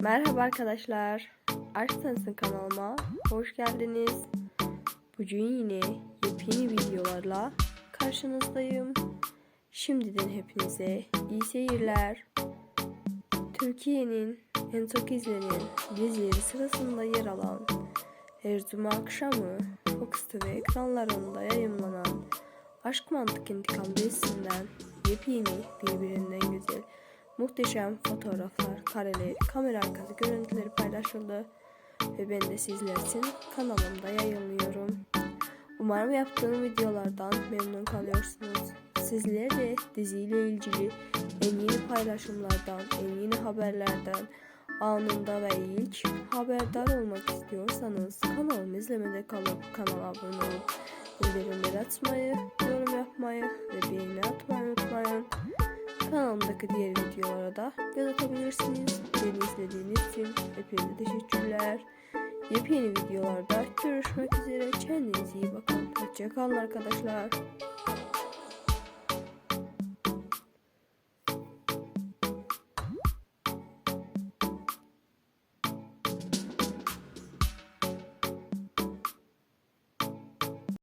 Merhaba arkadaşlar. Aşk Sensin kanalıma hoş geldiniz. Bugün yine yepyeni videolarla karşınızdayım. Şimdiden hepinize iyi seyirler. Türkiye'nin en çok izlenen dizileri sırasında yer alan her cuma akşamı Fox TV ekranlarında yayınlanan Aşk Mantık İntikam dizisinden yepyeni birbirinden muhteşem fotoğraflar, kareler, kamera arkası görüntüleri paylaşıldı ve ben de sizler için kanalımda yayınlıyorum. Umarım yaptığım videolardan memnun kalıyorsunuz. Sizler de diziyle ilgili en yeni paylaşımlardan, en yeni haberlerden anında ve ilk haberdar olmak istiyorsanız kanalımı izlemede kalıp kanala abone olup bildirimleri açmayı, yorum yapmayı ve beğeni atmayı unutmayın. Kanalımdaki diğer videolara göz atabilirsiniz. Beni izlediğiniz için hepinize teşekkürler. Yepyeni videolarda görüşmek üzere. Kendinize iyi bakın. Hoşçakalın arkadaşlar.